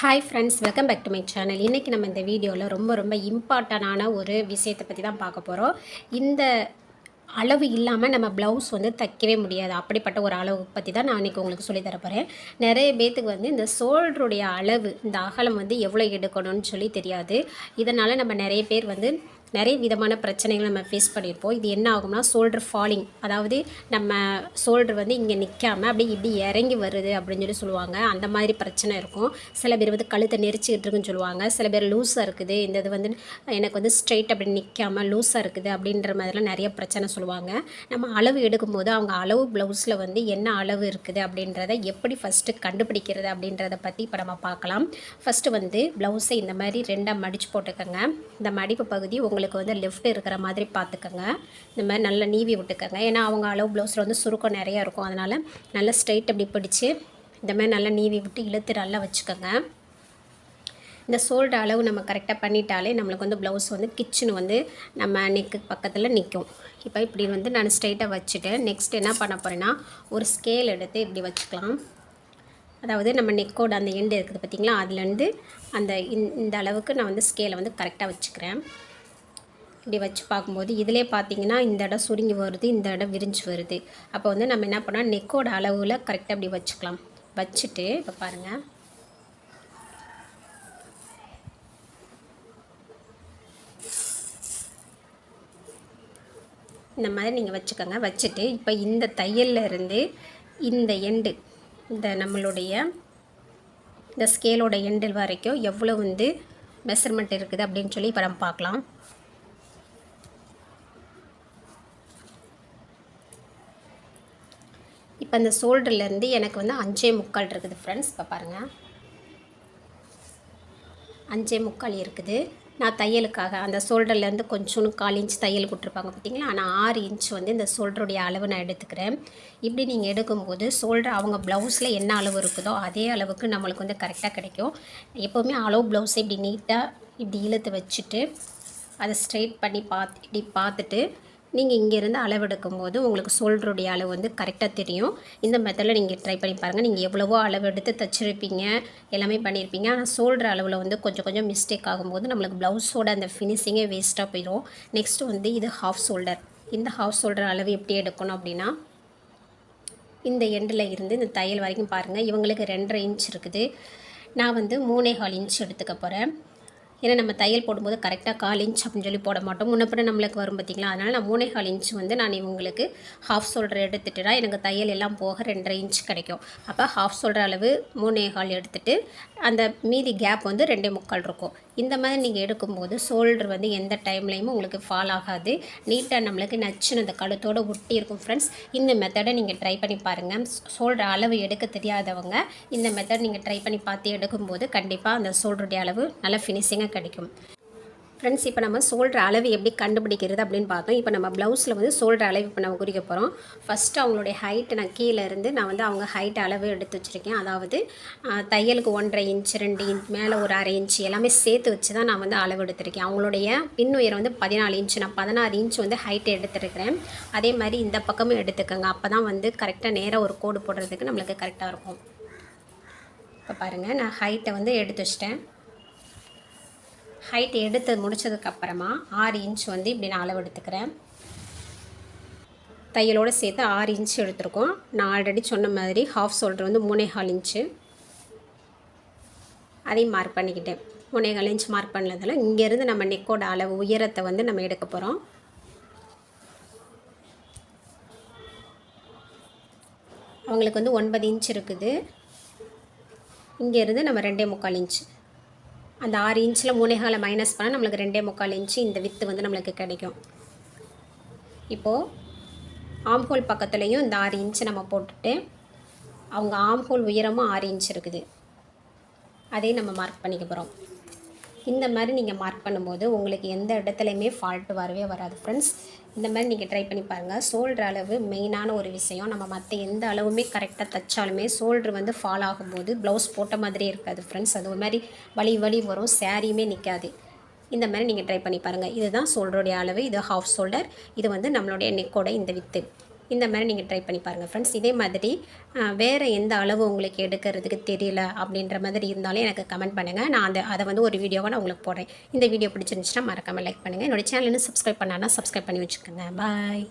Hi friends welcome back to my channel இன்றைக்கி நம்ம இந்த வீடியோவில் ரொம்ப ரொம்ப இம்பார்ட்டண்டான ஒரு விஷயத்தை பற்றி தான் பார்க்க போகிறோம் இந்த அளவு இல்லாமல் நம்ம ப்ளவுஸ் வந்து தைக்கவே முடியாது. அப்படிப்பட்ட ஒரு அளவு பற்றி தான் நான் இன்றைக்கி உங்களுக்கு சொல்லித் போகிறேன் நிறைய பேத்துக்கு வந்து இந்த சோல்டருடைய அளவு இந்த அகலம் வந்து எவ்வளோ எடுக்கணும்னு சொல்லி தெரியாது. இதனால் நம்ம நிறைய பேர் வந்து நிறைய விதமான பிரச்சனைகள் நம்ம ஃபேஸ் பண்ணியிருப்போம். இது என்ன ஆகும்னா ஷோல்டர் ஃபாலிங் அதாவது நம்ம ஷோல்டர் வந்து இங்கே நிற்காம அப்படியே இப்படி இறங்கி வருது அப்படின்னு சொல்லி சொல்லுவாங்க. அந்த மாதிரி பிரச்சனை இருக்கும். சில பேர் வந்து கழுத்தை நெரிச்சிக்கிட்டு இருக்குன்னு சொல்லுவாங்க. சில பேர் லூஸாக இருக்குது. இந்த இது வந்து எனக்கு வந்து ஸ்ட்ரைட் அப்படி நிற்காம லூஸாக இருக்குது அப்படின்ற மாதிரிலாம் நிறைய பிரச்சனை சொல்லுவாங்க. நம்ம அளவு எடுக்கும்போது அவங்க அளவு ப்ளவுஸில் வந்து என்ன அளவு இருக்குது அப்படின்றத எப்படி ஃபஸ்ட்டு கண்டுபிடிக்கிறது அப்படின்றத பற்றி இப்போ நம்ம பார்க்கலாம். ஃபஸ்ட்டு வந்து ப்ளவுஸை இந்த மாதிரி ரெண்டாக மடித்து போட்டுக்கோங்க. இந்த மடிப்பு பகுதி உங்களுக்கு வந்து லெஃப்ட் இருக்கிற மாதிரி பார்த்துக்கோங்க. இந்த மாதிரி நல்லா நீவி விட்டுக்கோங்க. ஏன்னா அவங்க அளவு ப்ளவுஸில் வந்து சுருக்கம் நிறையா இருக்கும். அதனால் நல்லா ஸ்ட்ரைட் அப்படி பிடிச்சி இந்த மாதிரி நல்லா நீவி விட்டு இழுத்து நல்லா வச்சுக்கோங்க. இந்த சோல்டு அளவு நம்ம கரெக்டாக பண்ணிட்டாலே நம்மளுக்கு வந்து ப்ளவுஸ் வந்து கிச்சன் வந்து நம்ம நெக்கு பக்கத்தில் நிற்கும் இப்போ இப்படி வந்து நான் ஸ்ட்ரைட்டாக வச்சுட்டு நெக்ஸ்ட் என்ன பண்ண போகிறேன்னா ஒரு ஸ்கேல் எடுத்து இப்படி வச்சுக்கலாம். அதாவது நம்ம நெக்கோட அந்த எண்டு இருக்குது பார்த்திங்களா அதுலேருந்து அந்த இந்த- இந்த அளவுக்கு நான் வந்து ஸ்கேலை வந்து கரெக்டாக வச்சுக்கிறேன். இப்படி வச்சு பார்க்கும்போது இதிலே பார்த்தீங்கன்னா இந்த இடம் சுருங்கி வருது இந்த இடம் விரிஞ்சு வருது. அப்போ வந்து நம்ம என்ன பண்ணால் நெக்கோட அளவில் கரெக்டாக இப்படி வச்சுக்கலாம். வச்சுட்டு இப்போ பாருங்கள் இந்த மாதிரி நீங்கள் வச்சுக்கோங்க. வச்சுட்டு இப்போ இந்த தையல்ல இருந்து இந்த எண்டு இந்த நம்மளுடைய இந்த ஸ்கேலோட எண்டு வரைக்கும் எவ்வளோ வந்து மெஷர்மெண்ட் இருக்குது அப்படின்னு சொல்லி இப்போ நம்ம பார்க்கலாம். இப்போ இந்த ஷோல்டர்லேருந்து எனக்கு வந்து அஞ்சே முக்கால் இருக்குது ஃப்ரெண்ட்ஸ் இப்போ பாருங்கள் அஞ்சே முக்கால் இருக்குது. நான் தையலுக்காக அந்த ஷோல்டர்லேருந்து கொஞ்சோண்டு கால் இன்ச் தையல் கொடுத்துருப்பாங்க பார்த்தீங்களா? ஆனால் ஆறு இன்ச் வந்து இந்த ஷோல்டருடைய அளவு நான் எடுத்துக்கிறேன். இப்படி நீங்கள் எடுக்கும்போது ஷோல்டர் அவங்க ப்ளவுஸில் என்ன அளவு இருக்குதோ அதே அளவுக்கு நம்மளுக்கு வந்து கரெக்டாக கிடைக்கும். எப்போவுமே அளவு ப்ளவுஸை இப்படி நீட்டாக இப்படி இழுத்து வச்சுட்டு அதை ஸ்ட்ரெயிட் பண்ணி பார்த்து இப்படி பார்த்துட்டு நீங்கள் இங்கேருந்து அளவெடுக்கும் போது உங்களுக்கு சோல்டருடைய அளவு வந்து கரெக்டாக தெரியும். இந்த மெத்தடில் நீங்கள் ட்ரை பண்ணி பாருங்கள் நீங்கள் எவ்வளவோ அளவு எடுத்து தச்சிருப்பீங்க. எல்லாமே பண்ணியிருப்பீங்க ஆனால் சோல்டர் அளவில் வந்து கொஞ்சம் கொஞ்சம் மிஸ்டேக் ஆகும்போது நம்மளுக்கு ப்ளவுஸோட அந்த ஃபினிஷிங்கே வேஸ்ட்டாக போயிடும் நெக்ஸ்ட் வந்து இது ஹாஃப் ஷோல்டர் இந்த ஹாஃப் ஷோல்டர் அளவு எப்படி எடுக்கணும் அப்படின்னா இந்த எண்டில் இருந்து இந்த தையல் வரைக்கும் பாருங்கள் இவங்களுக்கு ரெண்டரை இன்ச் இருக்குது. நான் வந்து மூணே கால் இன்ச் எடுத்துக்க போகிறேன் ஏன்னா நம்ம தையல் போடும்போது கரெக்டாக கால் இன்ச் அப்படின்னு சொல்லி போட மாட்டோம். முன்னப்பிற நம்மளுக்கு வரும் பார்த்திங்களா? அதனால் நான் மூணே கால் இன்ச் வந்து நான் இவங்களுக்கு ஹாஃப் ஷோல்டர் எடுத்துட்டுனா எனக்கு தையல் எல்லாம் போக ரெண்டரை இன்ச் கிடைக்கும். அப்போ ஹாஃப் ஷோல்டர் அளவு மூணே கால் எடுத்துகிட்டு அந்த மீதி கேப் வந்து ரெண்டே முக்கால் இருக்கும். இந்த மாதிரி நீங்கள் எடுக்கும்போது ஷோல்டர் வந்து எந்த டைம்லேயுமே உங்களுக்கு ஃபால் ஆகாது. நீட்டாக நம்மளுக்கு நச்சுன்னு அந்த கழுத்தோடு ஒட்டி இருக்கும் ஃப்ரெண்ட்ஸ் இந்த மெத்தடை நீங்கள் ட்ரை பண்ணி பாருங்கள் ஷோல்டர் அளவு எடுக்க தெரியாதவங்க இந்த மெத்தட் நீங்கள் ட்ரை பண்ணி பார்த்து எடுக்கும்போது கண்டிப்பாக அந்த ஷோல்டருடைய அளவு நல்லா ஃபினிஷிங்காக கிடைக்கும். ஃப்ரெண்ட்ஸ் இப்போ நம்ம ஷோல்டர் அளவு எப்படி கண்டுபிடிக்கிறது அப்படின்னு பார்த்தோம். இப்போ நம்ம ப்ளவுஸில் வந்து ஷோல்டர் அளவு இப்போ நம்ம குறிக்க போகிறோம் ஃபஸ்ட்டு அவங்களுடைய ஹைட்டு நான் கீழே இருந்து நான் வந்து அவங்க ஹைட் அளவு எடுத்து வச்சுருக்கேன். அதாவது தையலுக்கு ஒன்றரை இன்ச் ரெண்டு இன்ச் மேலே ஒரு அரை இன்ச் எல்லாமே சேர்த்து வச்சு தான் நான் வந்து அளவு எடுத்திருக்கேன். அவங்களுடைய பின் உயரம் வந்து பதினாலு இன்ச் நான் பதினாறு இன்ச் வந்து ஹைட்டு எடுத்துருக்கிறேன். அதே மாதிரி இந்த பக்கமும் எடுத்துக்கோங்க. அப்போ தான் வந்து கரெக்டாக நேராக ஒரு கோடு போடுறதுக்கு நம்மளுக்கு கரெக்டாக இருக்கும். இப்போ பாருங்கள் நான் ஹைட்டை வந்து எடுத்து வச்சிட்டேன். ஹைட் எடுத்து முடிச்சதுக்கப்புறமா ஆறு இன்ச் வந்து இப்படி நான் அளவு எடுத்துக்கிறேன். தையலோடு சேர்த்து ஆறு இன்ச் எடுத்திருக்கோம். நான் ஆல்ரெடி சொன்ன மாதிரி ஹாஃப் ஷோல்டர் வந்து மூணே ஹால் இன்ச்சு அதையும் மார்க் பண்ணிக்கிட்டேன். மூணே கால் இன்ச் மார்க் பண்ணதில் இங்கேருந்து நம்ம நெக்கோட அளவு உயரத்தை வந்து நம்ம எடுக்க போகிறோம் அவங்களுக்கு வந்து ஒன்பது இன்ச் இருக்குது. இங்கேருந்து நம்ம ரெண்டே முக்கால் இன்ச் அந்த ஆறு இன்ச்சில் மூணேகாலை மைனஸ் பண்ணால் நம்மளுக்கு ரெண்டே முக்கால் இன்ச்சு இந்த வித்து வந்து நம்மளுக்கு கிடைக்கும். இப்போது ஆம்ஹோல் பக்கத்துலேயும் இந்த ஆறு இன்ச்சு நம்ம போட்டுட்டு அவங்க ஆம்ஹோல் உயரமும் ஆறு இன்ச் இருக்குது. அதையும் நம்ம மார்க் பண்ணிக்க போகிறோம் இந்த மாதிரி நீங்கள் மார்க் பண்ணும்போது உங்களுக்கு எந்த இடத்துலையுமே ஃபால்ட்டு வரவே வராது ஃப்ரெண்ட்ஸ் இந்த மாதிரி நீங்கள் ட்ரை பண்ணி பாருங்கள் ஷோல்டர் அளவு மெயினான ஒரு விஷயம். நம்ம மற்ற எந்த அளவுமே கரெக்டாக தைச்சாலுமே சோல்டர் வந்து ஃபால் ஆகும்போது ப்ளவுஸ் போட்ட மாதிரியே இருக்காது ஃப்ரெண்ட்ஸ் அது ஒரு மாதிரி வலி வலி வரும். சாரியுமே நிற்காது இந்த மாதிரி நீங்கள் ட்ரை பண்ணி பாருங்கள் இதுதான் சோல்டருடைய அளவு. இது ஹாஃப் ஷோல்டர் இது வந்து நம்மளுடைய நெக்கோட இந்த வித்து இந்த மாதிரி நீங்கள் ட்ரை பண்ணி பாருங்கள் ஃப்ரெண்ட்ஸ் இதே மாதிரி வேறு எந்த அளவு உங்களுக்கு எடுக்கிறதுக்கு தெரியல அப்படின்ற மாதிரி இருந்தாலும் எனக்கு கமெண்ட் பண்ணுங்கள் நான் அந்த அதை வந்து ஒரு வீடியோவாக நான் உங்களுக்கு போடுறேன். இந்த வீடியோ பிடிச்சிருந்துச்சுன்னா மறக்காமல் லைக் பண்ணுங்கள் என்னோட சேனல் சப்ஸ்கிரைப் பண்ணான்னா சப்ஸ்கிரைப் பண்ணி வச்சுக்கோங்க. பாய்